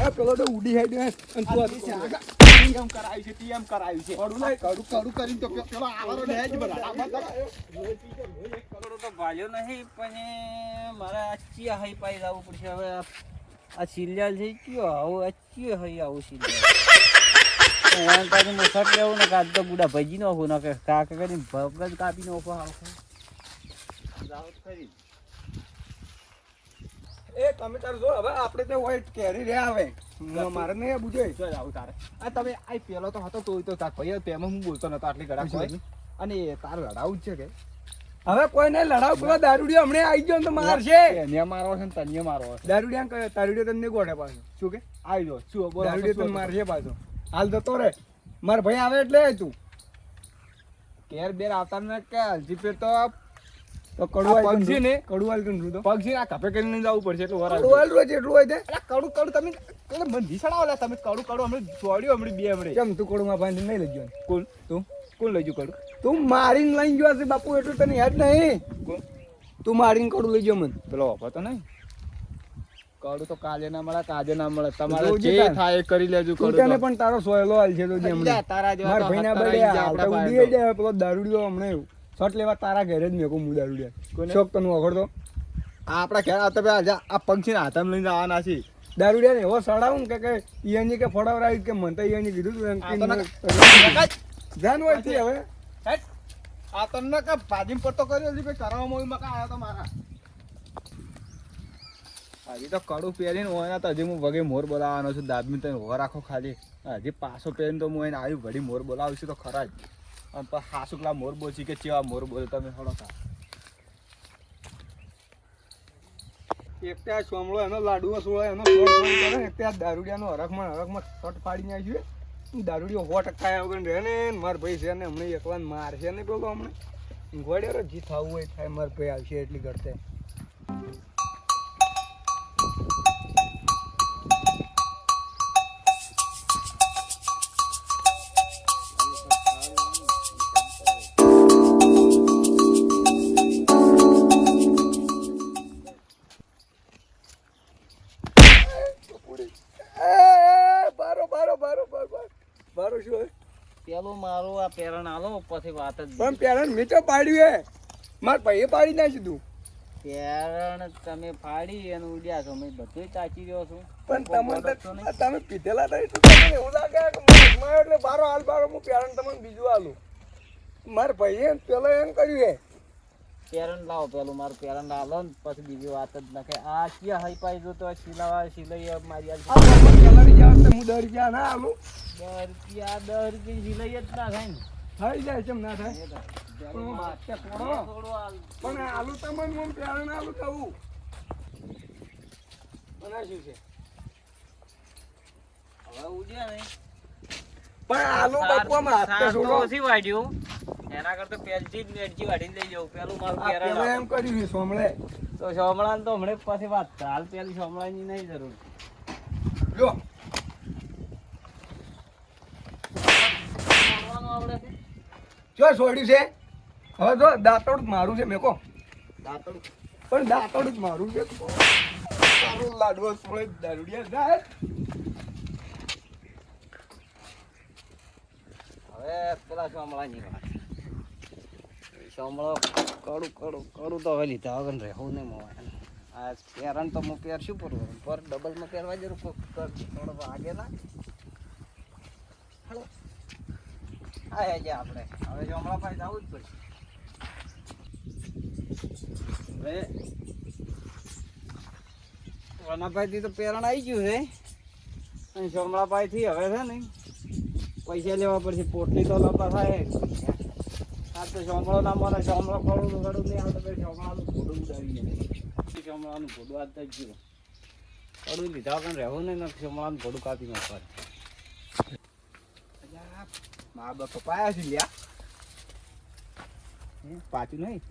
આવ્યો પેલો તો ઉડી હેડ્યો હે. અને તું આ હતું. તે છે, એમ કરાયું છે તે એમ કરાયું છે કડું લાય, કડું, કડું કરીને તો પે- પેલો આવરો લે જ બધા. એક કરોડ તો ભાલ્યો નહીં પણ એ મારે આ ચિયા હઈ પાઈ જવું પડશે હવે આ- આ સિલિયાલ છે કયો આવું આ ચિયો હઈ આવું સિલિયાલ વાન કાઢી મોસટ લેવું ને કાં તો ગુડા ભજી નાખું ને કે કાકા કરીને ભગત કાપી નાખો આવું જાવ તો ખરી એ તમે તાર જો હવે આપણે તો હોય કેરી રે આવે મારે નહીં બુજે. ચાલ આવું તારે. આ તમે આ પેલો તો હતો તોય તો તાર ભાઈ તેમાં હું બોલતો નતો આટલી ગળા કોઈ અને તાર લડાવું જ છે કે? હવે કોઈ નહીં લડાવ પેલો દારૂડિયો હમણે આવી ગયો તો મારશે. એને મારવો છે તને મારવો છે. દારૂડિયા કહે દારૂડિયો તને ગોઠે પાછો. શું કે? આવી જો શું બોલ દારૂડિયો તને મારશે પાછો. હાલ જતો રે માર ભાઈ આવે એટલે તું. કેર બેર આવતા ને કે હજી તો તો પગ છે ને? કડુઆલ કન તો પગ આ કપે કરીને જવું પડશે એટલે વરાળ હોય તે કડું કડું તમે એટલે મને ઘીસડાવો લા તમે કડું કડું બે કેમ તું કડુમાં બાંધી નહીં લઈ ગયો કોણ? તું? કોણ લઈ ગયું કડું? તું મારીને લઈ ગયો બાપુ એટલું તને યાદ નહીં. કોણ? તું મારીને કડું લઈ ગયો મને. પેલો વાપરતો નહીં. કડું તો કાલે ના મળે કાજે ના મળે. તમારે જે થાય એ કરી લેજો કડું તને પણ તારો સોયલો હાલ છે તો જેમ તારા જેવા તો ભાઈના તો આપણા ઉડી જાય પેલો દારૂડિયો હમણાં એવું. શર્ટ લેવા તારા ઘરે જ મેકો હું દારૂડિયા કોને? શોખ તને વખડતો? આ આપણા ઘેર આવતા પેલા જા, આ પગ ને હાથમાં લઈને આવવાના છે. દારૂડિયા ને એવો સડાવું કે કે ઈયાની કે ફોડાવરાવી કે મને તો ઈયાની કીધું તું એમ આ કે ના- હોય છે હવે. આ તમને કે ભાજી પડતો કર્યો છે કરવામાં મોઈ મકા આવ્યો તો મારા? હજી તો કડું પહેરીને હોય તો હજી હું વગે મોર બોલાવવાનો છું. દાદમી તને ઊભો રાખો ખાલી. હજી પાછો પહેરીને તો હું એને આવ્યું ઘડી મોર બોલાવશું તો ખરા જ. અને પછી હાસુકલા મોર બોલશી કે ચેવા મોર બોલે તમે હળો કા એક ત્યાં સોમળો એનો લાડુઓ સોળો, એનો કરે દારૂડિયાનો હરખમાં હરખમાં શર્ટ આવી નાખ્યું દારૂડિયો સો ટકા આવ્યો રહે ને માર ભાઈ છે ને, હમણાં એકલા મારશે ને પેલો હમણાં. ઘોડ્યો જી થવું હોય થાય, માર ભાઈ આવશે એટલી ઘટશે મારું આ પેરણ આલો પછી વાત જ પણ પેરણ મેં તો પાડ્યું હે. માર ભાઈએ પાડી નાખ્યું તું. પેરણ તમે ફાડી અને ઉડ્યા છો. મેં બધું ચાચી રહ્યો છું. પણ તમે? તમે પીધેલા નહીં તમને એવું લાગે એટલે બારો હાલ બારો હું પેરણ તમને બીજું આલું. માર ભાઈએ પેલો એમ કર્યું હે પેરણ લાવો પેલું મારું પેરણ લાવો ને પછી બીજી વાત જ નખે આ ક્યાં હઈ પાઈ જો તો સિલાવા સિલાઈ મારી આલી આ મને કલરી જાવ તો હું ડરી ગયા ના આલું દસ ગયા દસ રૂપિયા સિલાઈ જ ના થાય ને. થઈ જાય કેમ ના થાય. પણ આલુ તમને હું પેરણ આલું કહું છે. હવે ઉડ્યા પણ આલુ બાપુ આમ હાથ તો છોડો. ઓછી વાઢ્યું એના કરતા પેલથી જ મેરજી વાઢીને લઈ જાઉં. પેલું મારું કેરા એમ કર્યું છે સોમળે. તો સોમળાને તો હમણાં પાછી વાત. હાલ પેલી સોમળાની નહીં જરૂર. જો. છે? જો છોડ્યું છે. હવે જો દાંતોડ મારું છે મેકો દાંતોડ. પણ દાંતોડ જ મારું છે. તારું લાડવો સોળે દારૂડિયા જાય હવે પેલા સોમળાની વાત. સોમળો કડું કડું કડું તો હવે લીધા વગર રહેવું નહીં મોવાય આ પેરણ તો હું પહેરશું પર પર ડબલમાં પહેરવા જરૂર પર થોડો આગે ના હાલો. હે જે આપણે. હવે સોમળા પાસે જવું જ પડશે. હવે વનાભાઈથી તો પેરણ આવી ગયું છે અને સોમળાભાઈથી હવે છે ને પૈસા લેવા પડશે. પોટલી તો લાવતા થાય. આ તો સોમળો ના મને સોમળો ખડું ખડું નહીં આવતો સોમળાનું ફોટું ઉડાવી જાય સોમળાનું ફોટું આજ તક ગયું કડું લીધા વગર રહેવું નહીં ને સોમળાનું ફોટું કાપી નાખવા મા બાપ પાયા છે લ્યા. પાછું નહીં?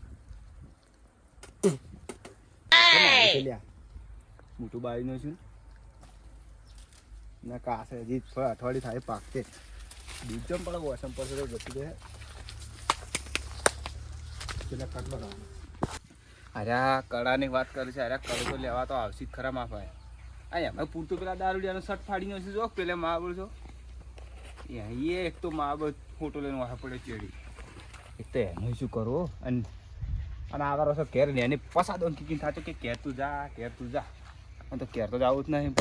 લ્યા? મોટું બાળીનું છું. ના, કાસે હજી અઠવાડિયું થાય, પાકશે. દૂધ જમ પડે વોસમ પડશે તો જતી રહે. અરે આ કડાની વાત કરી છે. અરે તો લેવા તો આવશે ખરા માફાય અહીંયા મેં પૂરતું પેલા દારૂડિયાનો શર્ટ ફાડીને હશે જો, પેલે માબળ છો એ એક તો માબળ ફોટો લઈને વાહ પડે ચેડી. એક તો એનું શું કરવું અને અને આ વારો ઘેર ને પસાદો કીકીને થાતો કે ઘેર તું જા, ઘેર તું જા. મને તો ઘેર તો જવું જ નહીં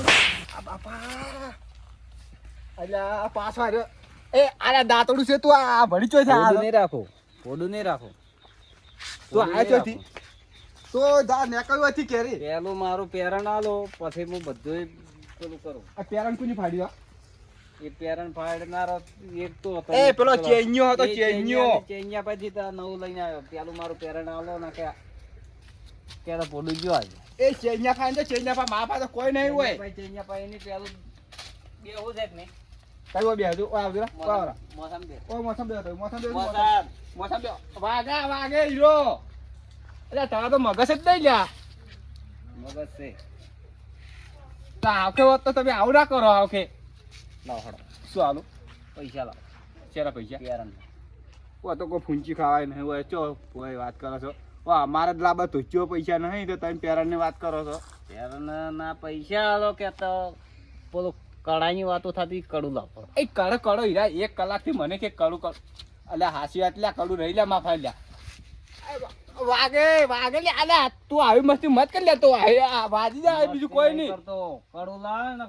આ બાપા! અલ્યા પાછો આવ્યો એ આલા દાંતડું છે તું, આ ભડી ચો છે આ નહીં રાખો. પોડું નહીં રાખો. તું આ ચોથી. તો જા નીકળ્યું હતી કેરી. પેલું મારું પેરણ આલો પછી હું બધું પેલું કરું. આ પેરણ કોની ફાડ્યો એ પેરણ ફાડનારો એક તો હતો. એ પેલો ચેન્યો હતો ચેન્યો. ચેન્યા પછી તો નવું લઈને આવ્યો. પેલું મારું પેરણ આલો ને કે કે તો પોડું ગયો આજે. એ ચેન્યા ખાય ને ચેન્યા પા મા પાસે કોઈ નહીં હોય. ભાઈ ચેન્યા પા એની પેલું બેહું છે કે નહીં? કઈ બે હજુ ઓ આવજો મોસમ દે ઓ મોસમ દે મોસમ દે મોસમ. મોસમ બે વાગા વાગે હીરો. એટલે તારા તો મગજ જ નહીં લ્યા. મગજ છે. તો આવકે હોત તો તમે આવું કરો આવખે. લાવ હડો. શું હાલું પૈસા લાવ. ચેરા પૈસા? ઓ તો કોઈ ફૂંચી ખાવાય નહીં હોય. ચો વાત કરો છો. ઓ અમારે જ લાંબા ધોચ્યો પૈસા નહીં તો તમે પેરાની વાત કરો છો. પેરણ ના પૈસા હાલો કે તો પેલું કડાની વાતો થતી કડું લાવ. એ કડ કડો હીરા એક કલાકથી મને કે કડું કડું. અલ્યા હાસી એટલે કડું રહી લ્યા માફા લ્યા. વાગે વાગે લે અલ્યા તું આવી મસ્તી મત કરી લે તો આ વાજી જાય બીજું કોઈ નહીં. કરતો. કડું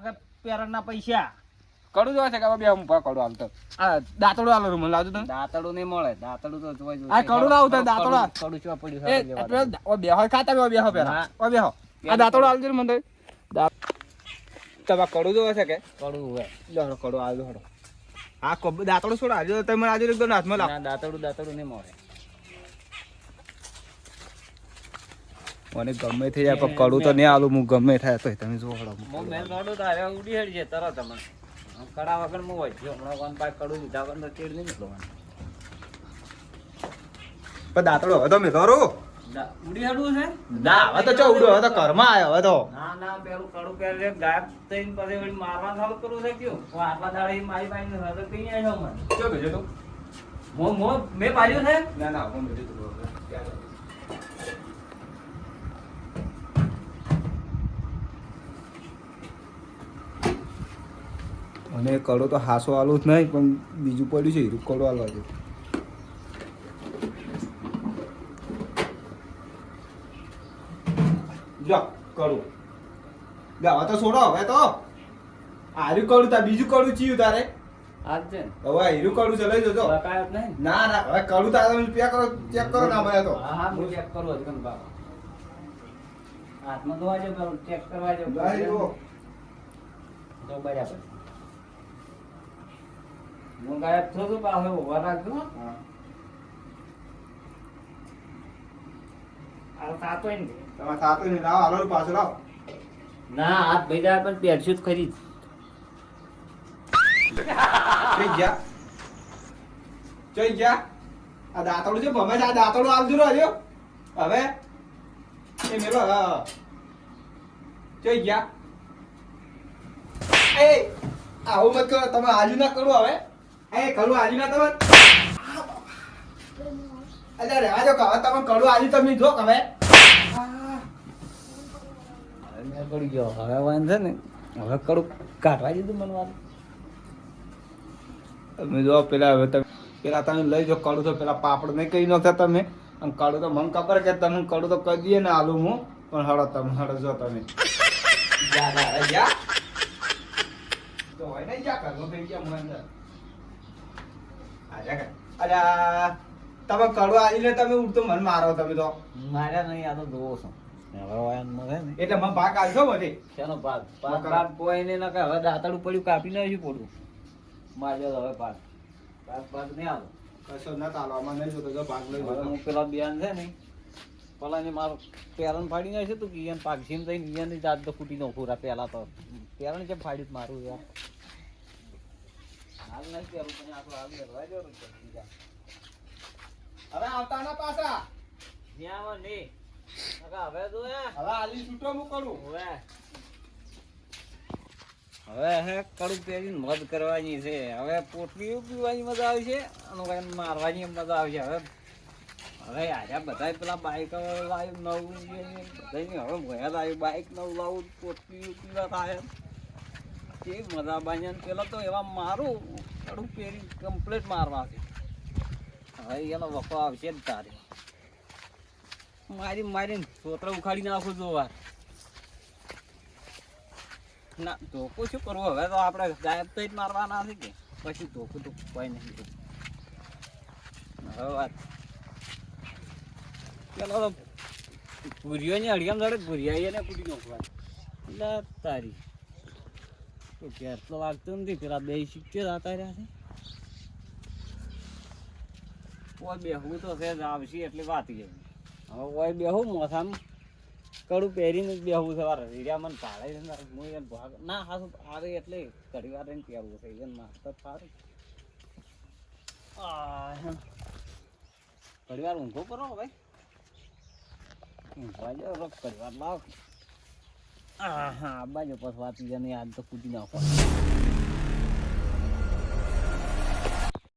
કે પેરણ ના પૈસા. કડું જોવા છે કે બે હું કડું હાલતો. આ દાંતડું હાલો મને લાવજો તમે. દાંતડું નહીં મળે દાંતડું તો જોઈ જોઈ આ કડું લાવું તારે દાંતડું કડું ચો પડ્યું એ. ઓ બેહો ખાતા બે બેહો પેલા. ના. ઓ બેહો. આ દાંતડું હાલજો મને દા તમારે કડું જોવા છે કે? કડું હોય. લો કડું હાલજો હળો આ કોબ દાતળો છોડ આજે તમે આજે એકદમ હાથમાં લાવ. ના દાંતડું દાંતડું નહીં મળે મને ગમે થઈ જાય પણ કડું તો નહીં આલું હું ગમે થાય તો તમે જો હળો. મો મેં નોડું તારે ઉડી હેડ છે તરત તમને કડા વગર મો હોય. જો હમણાં કોણ પાક કડું લીધા વગર તો તેડ નહીં નીકળવાનું. પણ દાંતડો હવે તો મેં ઉડી હેડવું છે? ના હવે તો ચો ઉડો હવે તો ઘરમાં આવ્યો હવે તો. ના ના પેલું કડું પહેરે ગાયબ થઈને પછી વળી ચાલુ કરવું છે ક્યું? આટલા દાડે મારી પાસે હવે કઈ આવ્યો મને? ચો ભેજો તો. મો મો મેં પાડ્યું છે? ના ના હું ભેજો તો અને કડો તો હાસો આલું જ નહીં પણ બીજું પડ્યું છે હીરું કડો આલવા છે જો કડું જા હવે તો છોડો હવે તો. આર્યું કરું તાર બીજું કડું ચીયું તારે. આજ હવે હીરું કડું છે લઈ જજો. બકાયો જ નહીં ના. ના હવે કડું તારે તમે ચેક કરો ચેક કરો ના ભાઈ તો. હા હા હું ચેક કરું હજુ કન બાબા હાથમાં ધોવા જો ચેક કરવા જો લાઈ જો. તો. બરાબર. હું ગાયબ થયો તો પાછો ઊભા રાખજો હો. હા. આ થાતો ને. તમારે થાતું નહીં લાવો હાલો પાછો લાવો. ના હાથ ભેગા પણ પહેરશું જ ખરી. જ. જઈ ગયા? જઈ ગયા? આ દાંતડું છે ભમે આ દાંતડું આવજો ને હજો હવે? એ મેલો હા જઈ ગયા? એ આવું મત કરો તમે આજુ ના કરો હવે. એ કડું આજુ ના તમે અલ્યા રહેવા દો કે હવે તમે કડું આજુ તમે જો, હવે. પડી ગયો હવે વાંધો ને હવે કડું કાઢવા દીધું મને વાત પેલા હવે તમે પેલા તમે લઈ જો, કડું તો પેલા પાપડ નહીં કહી નાખતા તમે. કડું તો મને ખબર કે તમે કડું તો કહી દઈએ ને આલુ હું. પણ હળો તમે હળો જો તમે. અરે તો હોય જા કર થઈ ગયા કર અલ્યા. તમે કડું લે તમે ઉડતો મન મારો તમે તો. માર્યા નહીં આ તો જોવો છો. એટલે મને ભાગ આવશો બધે શેનો પાક પાક મકર. પાક કોઈ ને કે હવે દાંતડું પડ્યું કાપી નાખ્યું પોટું. માર્યો હવે પાક પાક પાક નહીં આવો કશો ના ચાલો આમાં નહીં જોતો જો ભાગ લઈ હું પેલા બિયાન છે ને પેલા ને મારું પેરણ ફાડી નાખ્યું તું કે ઈયાન પાક સીમ થઈને ઈયાની જાત તો ફૂટી નાખું રા પેલા તો. પેરણ કેમ ફાડ્યું મારું યાર? હાલ નહીં પેલું તને આખું હાલ રહેવા જો બીજા હવે આવતા ના પાછા આવે નહીં હવે તો હવે આલી છૂટો હું કરું. હવે. હવે હે કડું પેરી મદ કરવાની છે. હવે પોટલી પીવાની મજા આવશે અને કઈ મારવાની મજા આવશે હવે હવે આજે બધા પેલા બાઈક લાવ્યું નવું બધા હવે મોયા લાવ્યું બાઈક નવું લાવું પોટલી પીવા થાય કે મજા બાંધ્યા પેલા તો એવા મારું. કડું પહેરી કમ્પ્લીટ મારવા છે. હવે એનો વખો આવશે જ તારે. મારી મારી સોતરા ઉખાડી નાખું વાર ના, ધોકો શું કરવો હવે તો આપણે ગાયબ થઈ મારવાના છે કે? પછી ધોકું તો કોઈ નહીં. હવે પેલો તો ભૂરિયોની અડિયામ જોડે ભૂરિયા એને પૂરી નાખવા તારી. ઘેર તો લાગતું નથી. પેલા બે શીખશે હતા રહ્યા છે. ઓય બેહવું તો છે આવશે એટલે વાત ગઈ હવે ઓય બેહું મોસામ કડું પહેરીને જ બેહવું છે વાર રીડિયા મને પાડે છે હું એને ભાગ ના હાસુ આવે એટલે ઘડી વાર એને પહેરવું છે. એને માસ્તર સારું. ઘડી વાર ઊંઘો કરો ભાઈ. ઊંઘવા જાઓ રોક ઘડી વાર લાવ. આ હા બાજુ પછી વાત યાદ તો કૂદી નાખો.